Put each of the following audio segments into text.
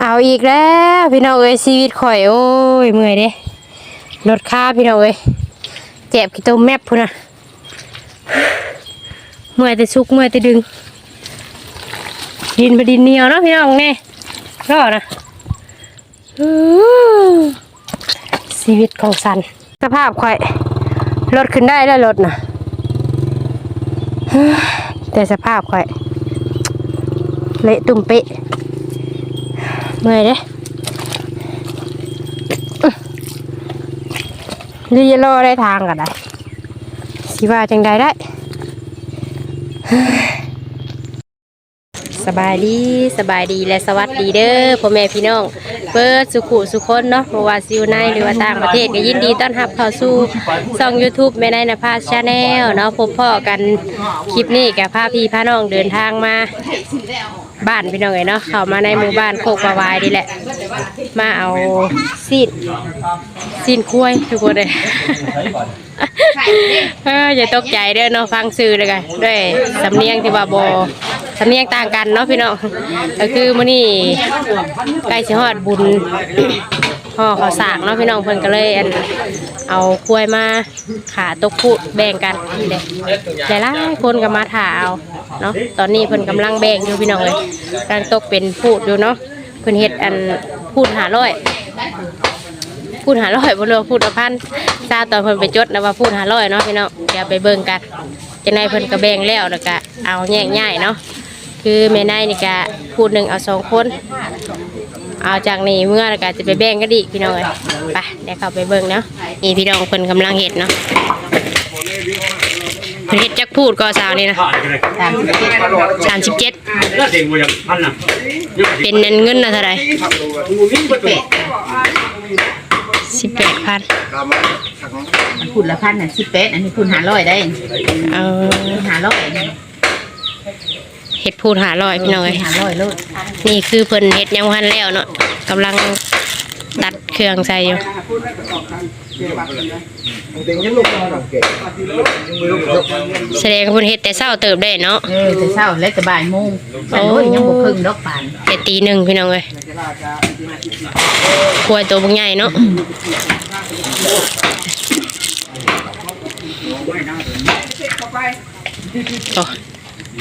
เอาอีกแล้วพี่น้องเอ้ยชีวิตข่อยโอ้ยเมื่อยเด้รถค่าพี่น้องเอ้ยเจ็บกี่ตัวแมบพุ่นนะเมื่อยแต่ซุกเมื่อยแต่ดึง ดินบดินเหนียวเนาะพี่น้องเนี่ยรอนะชีวิตของสันสภาพข่อยรถขึ้นได้แล้วรถนะแต่สภาพข่อย เละตุ่มเป๊ะ เมื่อยเด้อื้อรีจะรอได้ทางกันได้สิว่าจังใดได้ได้สบายดีสบายดีและสวัสดีเด้อพ่อแม่พี่น้องเปิดสุขุสุคนเนาะเพราะว่าซิวในหรือว่าต่างประเทศก็ยินดีต้อนรับเข้าสู่ช่อง YouTube แม่ได้นภาชาแนลเนาะพบพ่อกันคลิปนี้กับพาพี่พาน้องเดินทางมา บ้านพี่น้องเอ๋ยเนาะเข้ามาในหมู่บ้านโคกประวายนี่แหละ มาเอาซีนซีนคุ้ยทุกคนเลย เอออย่าตกใจเด้อเนาะฟังซื่อเลยกันด้วยสำเนียงที่ว่าบสำเนียงต่างกันเนาะพี่น้องก็คือมื้อนี้ใกล้สิฮอดบุญห่อข้าสากเนาะพี่น้องเพิ่นก็เลยอันเอากล้วยมาขาตกพูดแบ่งกันเด็กหลายๆคนก็มาถ่าเอาเนาะตอนนี้เพิ่นกำลังแบ่งอยู่พี่น้องเลยกำลังตกเป็นพูดอยู่เนาะเพิ่นเฮ็ดอันพูดหาร้อย พูดหาร้อยบ่รู้ว่าพูดละพันทราบตอนเพิ่นไปจดนะว่าพูดหาร้อยเนาะพี่น้องเดี๋ยวไปเบิ่งกันจะในายเพิ่นก็แบ่งแล้วแล้วก็เอาแยกย้ายเนาะคือแม่นายนี่ก็พูดหนึ่งเอาสองคน เอาจากนี้เมื่อแล้วก็จะไปแบ่งกันอีกพี่น้องเลยไปเดี๋ยวเข้าไปเบิ่งเนาะนี่พี่น้องเพิ่นกำลังเห็ดเนาะเพิ่นเห็ดจักพูดก็สาวนี่นะสามสิบเจ็ดเด็กวัยพันน่ะเป็นเงินเงินนะเท่าไหร่ สิบแปดพันคุณละพันน่ะสิบแปดอันนี้คุณหาร้อยได้เออคุณหาร้อยเห็ดพูดหาร้อยพี่น้องเลยหาร้อยโลดนี่คือเพิ่นเห็ดยังพันแล้วเนาะกำลังตัดเครื่องใส่อยู่ แสดงว่าเพิ่นเห็ดแต่เช้าเติบได้เนาะเออแต่เช้าและแต่บ่ายโมงโอ้ยยังบ่ครึ่งดอกปานเจ็ดตีหนึ่งพี่น้องเลยควายตัวบางใหญ่เนาะโอ้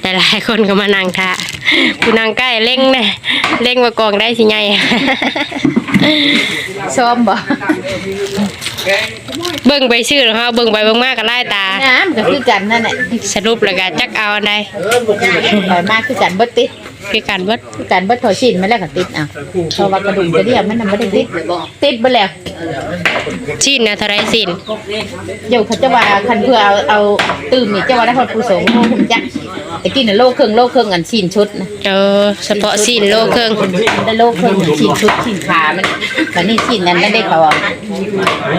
แต่หลายคนก็มานั่งท่าผู้นั่งใกล้เล่งเนี่ยเล่งมากองได้สิไงซ้อมบ่ เบิ่งไปชื่อแล้วฮะเบิ่งไปเบิ่งมากก็ไล่ตา น้ำก็คือกันนั่นแหละสรุปแล้วก็จักเอาอันใดปล่อยมากคือกันเบิดติด คือการเบิดคือกันเบิดถอยชิ้นมาแล้วก็ติดอะเพราะว่ากระดูกกระเดี่ยวมันน่ะบ่ได้ติดติดเบ่แล้วชิ้นนะเท่าไรสิ้นเดี๋ยวเขาจะว่าคันเพื่อเอาเอาตื่มนี่จะว่าได้คนผู้สงฆ์โหจักตะกี้น่ะโลครึ่งโลครึ่งอันชิ้นชุดนะเออเฉพาะสิ้นโลครึ่งได้โลครึ่งชิ้นชุดชิ้นขามันบัดนี้ชิ้นนั้นได้เขาเอา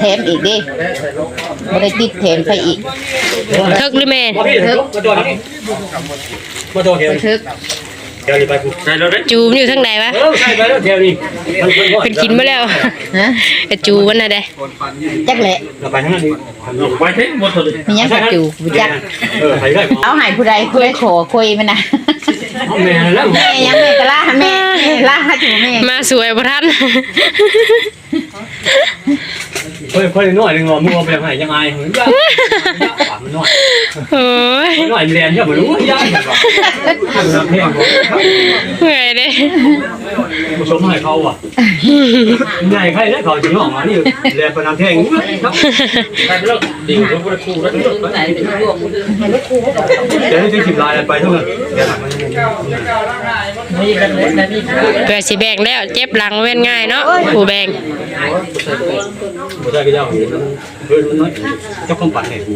แถมอีกเด้บ่ได้ติดแถมไปอีกเทิกหรือแม่นทึกมาตัวนี้มาตัวเทียวทึก เทียวนี่ไปกูใช่แล้วเด้จูมอยู่ทั้งใดวะเออใช่ไปแล้วเทียวนี่มันเป็นเป็นกินมาแล้วฮะกระจูมันน่ะเด้จักแหละเราไปทางนั้นไปเท่หมดเลยมีหยังกระจูบ่จักเออไปได้เอาให้ผู้ใดคุยขอคุยมันนะแม่แล้วแม่ยังแม่ก็ล่าแม่แม่ล่าจูแม่มาสวยบ่ทัน เฮ้ยค่อยน้อยนึงว่ามึงเอาไปยังไงยังไงเหมือนกันมันน้อยโอ้ยน้อยเรียนเนี่ยบ่รู้ยากทำเพลงเมื่อยเด้ผสมให้เขาอะใหญ่ใครได้เขาจริงหรอนี่เรียนประนามเพลงครับไปเลิกดิ่งทุกคนครูแล้วเลิกไปเดี๋ยวให้ถึงสิบลายไปเท่านั้นเดี๋ยวหลังมันเพื่อสิแบ่งแล้วเจ็บหลังเว้นง่ายเนาะผู้แบ่ง บ่ได้ก็ยาวเพิ่นมันน้อยเจ้าของปั่นให้กู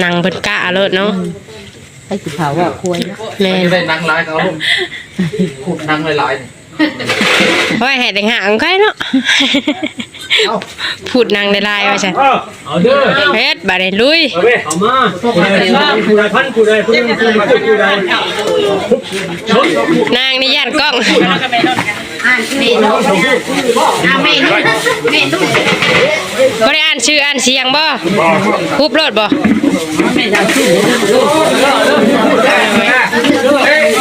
หนังเพิ่นกะเลิศเนาะไปสิเผาว่าคุยแม่นได้นั่งร้ายเขาขุดนั่งหลายไว้ให้แต่งหางใครเนาะพูดหนังได้ลายว่าซั่นเอาเอาเด้อเฮ็ดบัดนี้ลุยเอาเว้เอามากูได้กูได้พันกูได้กูได้กูได้กูได้ชนนางนี่ย่านกล้อง อ่านแม่เนาะอ่าแม่เนาะแม่ตุ้มบ่ได้อ่านชื่ออ่านเสียงบ่คุบรถบ่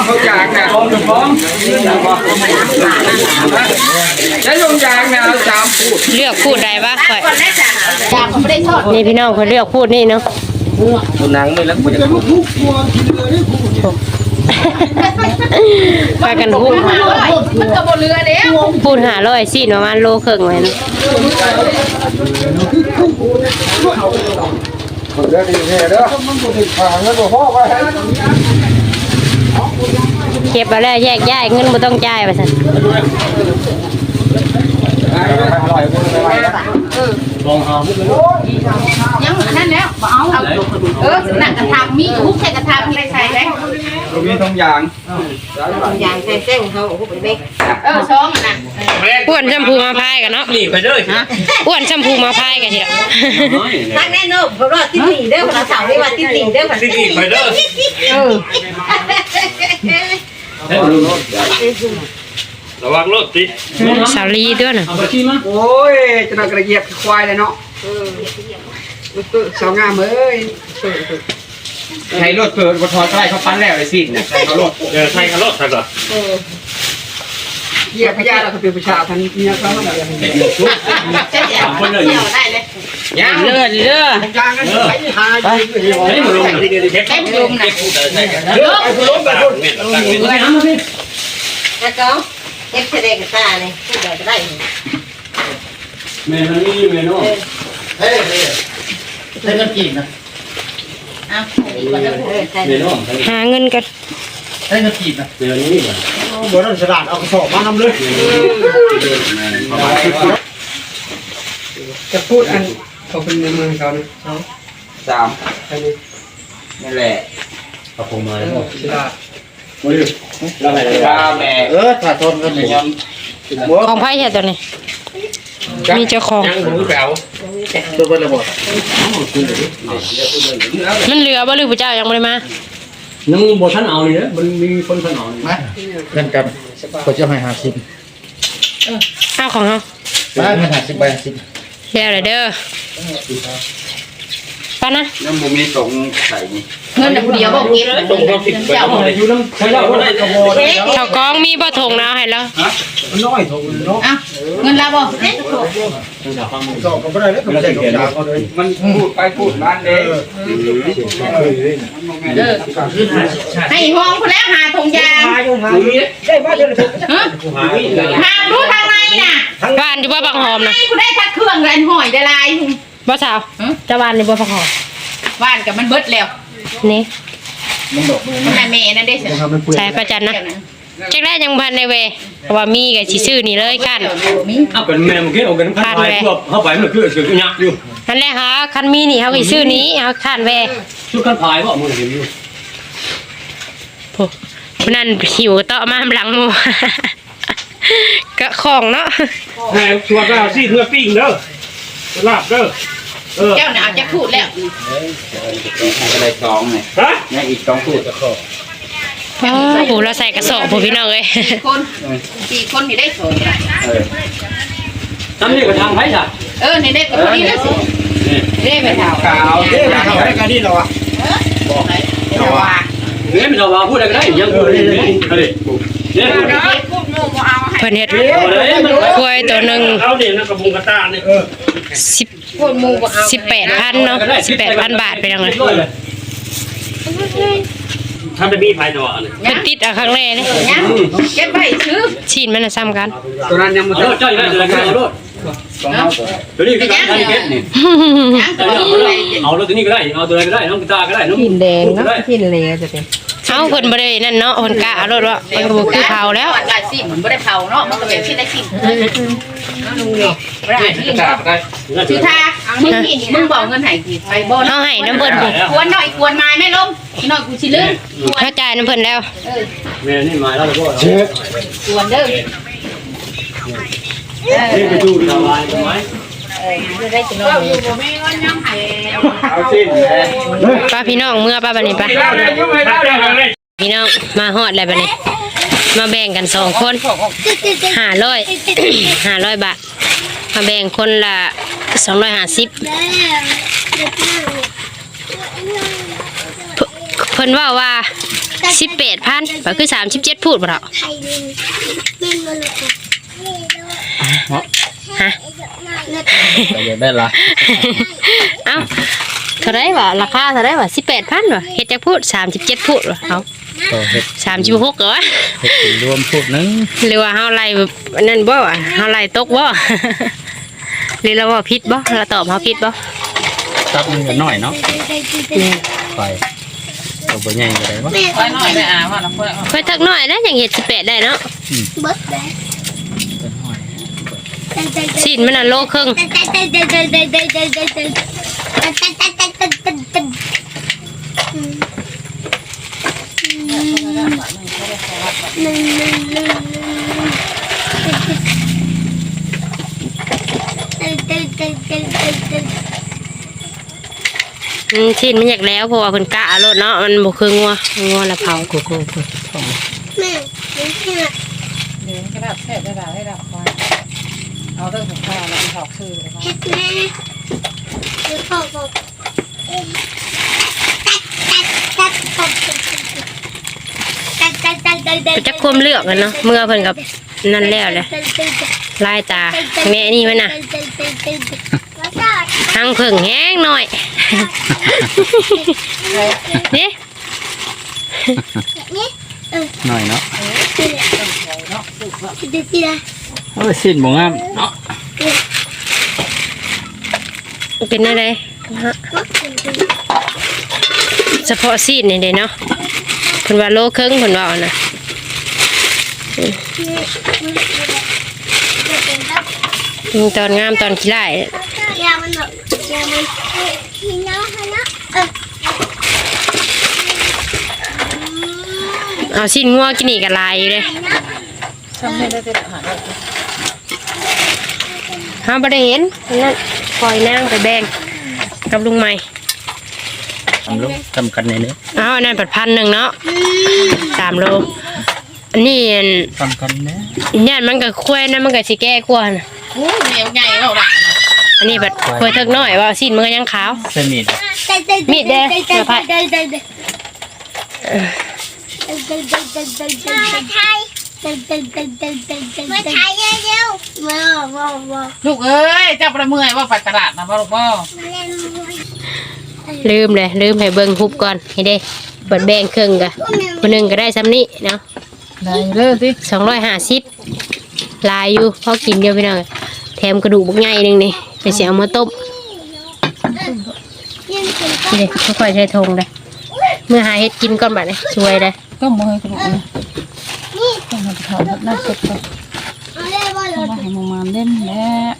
เขาจากอะแล้วลงยางนะสามพูดเลือกพูดได้ปะข่อยนี่พี่น้องคนเลือกพูดนี่เนาะหนังนี่แล้วกูจะพูด ไปกันพูดมันก็บ่เรือเด้พูดหาร้อยสี่ประมาณโลครึ่งไว้เนาะเก็บไปแล้วแยกย้ายเงินบ่ต้องจ่ายไปสั่นลอง เอามุกเลยยังนั่นแล้วบ่เอาเออนั่นกระทางมีฮุกใส่กระทางมีใส่แล้วตรงนี้ทองยางยางใส่เส้นเขาฮุกไปเด็กเออซ้อมอะนะอ้วนชมพูมาพายกันเนาะหนีไปเลยอ้วนชมพูมาพายกันเดียวตั้งแน่นอนเพราะว่าที่สี่เด้อภาษาเรียว่าที่สี่เด้อภาษาหนีไปเลยเออ ระวังรถสิสาลีด้วยน่ะเอาไปชี้มาโอ้ยจะนากระเหยียบควายเลยเนาะสาวงามเอ้ยใช้รถเกิดวัทอใกล้เขาปั้นแล้วไอ้สิ้นเนี่ยใช้เขารถเดี๋ยวใช้กันรถทักก่อนเหยียบพญาเราก็เป็นประชาทันเมียเขาเนี่ยจะเดี่ยวเดี่ยวได้เลยยังเลื่อนเลื่อนจางกันไปหาอยู่เฮ้ยมึงลงหน่อยเต็มยุงนะเลิกไปลงไปลงไปหามาสิแล้วก็เอฟ เซเดกตาเนี่ยพูดได้ได้แม่มันนี่แม่น้องเฮ้ยใช้เงินกี่นะอ้าวดีกว่าจะพูดใช่แม่น้องหาเงินกันใช้เงินกี่นะเดี๋ยวนี้ก่อนบ่ต้องสลัดเอากระสอบมาทำเลยจะพูดอันเขาเป็นเมืองเขาเนี่ยเขาสามใครนี่นั่นแหละเอาผมมาแล้วสลัด มาดิแล้วอะไรตาแม่เออถ้าทนกันเลยยังของไพ่ใช่ตัวนี้ มีเจ้าของยังผมแปลวตัวเป็นระบบมันเหลือบ่หรือพระเจ้ายังไม่ได้มายังบทท่านเอาเลยนะมันมีคนท่านเอาเลยมาเงินกันเขาจะให้หาสิบเอาของเขามาเงินหาสิบใบสิบเดี๋ยวเลยเด้อ ไปนะน้ำมันมีตรงใส่นี่เงินเดียวบอกเก็บตรงเขาสิบเจ้าอยู่น้ำใช้เจ้าคนไหนกระโบนชาวกองมีบ่ถงนะให้แล้วมันน้อยถูกเนาะอะเงินเราบอกเอ๊ะสอบก็ไม่ได้แล้วก็ไม่ได้กับดาวเขาเลยมันพูดไปพูดมาเด้ให้ห้องคนแล้วหาถุงยางหาอยู่หาอยู่ได้มาเดี๋ยวถูกหาดูทางในน่ะบ้านอยู่บ่บางหอมนะให้คุณได้ทัดเครื่องกันหอยได้ลาย บ่สาวจะบ้านอยู่บ่บางหอมบ้านกับมันเบิดแล้วนี่มันแม่เมย์นั่นได้เสร็จใช้ประจันนะจักได้ยังพันในเวเพราะว่ามีก็สิซื้อนี่เลยกันมีเอาเป็นแม่เมื่อกี้เอาเป็นพันไปพวกเข้าไปมันคือคือยักอยู่นั่นแหละค่ะคันมีนี่เฮาก็สิซื้อนี้เฮาคันแวชุดขันพายว่ามึงเห็นอยู่โอ้ผู้นั่นหิวเตาะมาหลังหมู่ ก็ของเนาะแหมชวนเราสิเพื่อปิ้งเด้อลาบเด้อ เออเจ้าหนาวจะพูดแล้วอะไรสองเนี่ยฮะนี่อีกสองพูดจะขอโอ้โหเราใส่กระสอบผู้พี่น้องเอ้ยสี่คนสี่คนนี่ได้สวยเออทำนี่กับทางไผ่จ้ะเออนี่ได้กับคนนี้แล้วสิได้ไปถามขาวเอ๊ะมาทำอะไรกันนี่เราอะถามว่าเนี่ยมันเราพูดอะไรก็ได้ยังพูดได้เลยเนี่ยเพิ่นเฮ็ดกล้วยตัวหนึงเอาเนี่ยนะกระบุงกระตาเนี่ย10 18,000เนาะ18,000บาทไปจังเลยถ้าจะมีภายในวันเลยเพิ่นติดเอาข้างแรกนี่ยังเก็บไว้ซื้อชิ้นมันน่ะซ้ำกันตัวนั้นยังไม่เอาได้เจ้าอยู่ไหนจะได้เอารถสองเท่าตัวนี้คือการทำเก็บนี่ยังตัวนี้เอารถตัวนี้ก็ได้เอาตัวอะไรก็ได้น้องกระตาก็ได้น้องหินแดงเนาะหินเลยจะเป็นเอาเพิ่นบ่ได้นั่นเนาะเพิ่นกะเอารถว่าเพิ่นก็บ่คือเผาแล้วลายสิมันไม่ได้เผาเนาะมันก็แบบที่ได้สิ ลุงเนี่ยไม่ได้ที่กระดาษได้คือถ้ามึงกินมึงบอกเงินหายกี่ไปบ่เฮาให้น้ำเพิ่นพุ่นกวนหน่อยกวนมาไม่ลงหน่อยกูชิลืมกวนเฮาจ่ายน้ำเพิ่นแล้วแม่นี่มาแล้วก็กวนเด้อนี่ไปดูทำลายทำไมได้จะนอนอยู่บ่แม่ก็ยังหายเอาสิ้นเลยป้าพี่น้องเมื่อป้าบัดนี้ป้าพี่น้องมาฮอดแล้วบัดนี้ มาแบ่งกันสองคน500 500บาท มาแบ่งคนละ250เพิ่นเพิ่นว่าว่าสิบแปดพันก็คือสามสิบเจ็ดพูดบ่เถอะไข่ดินมินมาเลยฮะอยากได้ละเอ้าเท่าไรวะราคาเท่าไรวะสิบแปดพันวะเฮ็ดจักพูดสามสิบเจ็ดพูดวะเอาก็เฮ็ดสามสิบหกเหรอวะ เฮ็ดเป็นรวมพูดหนึงหรือว่าเฮาไล่แบบนั่นบ่วะเฮาไล่ตกบ่หรือเราว่าผิดบ่เราตอบเฮาผิดบ่ตับมันก็น้อยเนาะนี่ไปตัวบ่ใหญ่ก็ได้บ่ไว้หน่อยไม่อ่าว่าเราเพื่อนค่อยทักน้อยนะยังเฮ็ดสิบแปดได้เนาะเบิร์ดเลยสิ้นมันน่ะโลครึ่ง ชิ้นมันอยากแล้วพราะว่าเพิ่นกะรถเนาะมันบ่คืองัวงัวละเผากูกูกูแม่เดี๋ยวก็ดับแทบจะดับให้เดับไฟเอาเรื่องของข้าวแล้วถอกคือเลยนแม่เดี๋ยวพ่อบอกก็จะควมเลือกกันเนาะเมื่อเพิ่นกับนั่นแล้วเลยลายตาแม่นี่มันน่ะทั้งเพิ่งแห้งหน่อย นี่น้อยเนาะเดี๋ยวสิละโอ้ยสิ้นบ่งามเนาะเป็นอะไรเฉพาะซีดนี่เด้เนาะเพิ่นว่าโลครึ่งเพิ่นว่าเอานะอืมตอนงามตอนขี้ไล่ยามันแบบยามัน ทีน้องฮะนะเออเอาสิ้นงัวกินนี่ก็ลายอยู่เลยทำให้ได้เป็นอาหารเฮาบ่ได้เห็นนั่นปล่อยนางไปแบ่งกับลุงใหม่ทำลูกทำกันในนี้เอาอันนั้นปัดพันหนึ่งเนาะสามโลอันนี้อันทำกันนะญาติมันก็คุ้ยนะมันก็สิแก้กว่านะโอ้เหนียวใหญ่แล้วล่ะ อันนี้บัดคุ้ยเทิกน้อยว่าสิ้นมันก็ยังขาวเส้นมีดมีดเด้อมาไพ่มาไทยมาไทยเร็วๆมาว้าวว้าวลูกเอ้ยเจ้าประเมื่อยว่าไปตลาดนะพ่อลูกพ่อมาเล่นมวยลืมเลยลืมให้เบิ่งฮุบก่อนให้เด้เปิดแบ่งครึ่งกะคนหนึ่งก็ได้ซ้ำนี้เนาะได้เด้อสิสองร้อยห้าสิบลายอยู่พอกินเดียวพี่น้องแถมกระดูกบักใหญ่หนึงนี่ ไปเสียเอามาต้มยังกินนี่เลยค่อยๆใช้ทงเลยเมื่อหาเฮ็ดกินก่อนบัดนี้ช่วยเลยก็มือกระดูกนะต้องมาถอดหน้าเสร็จก่อนเอาเลยว่าเรามาให้มงมาเล่นแล้ว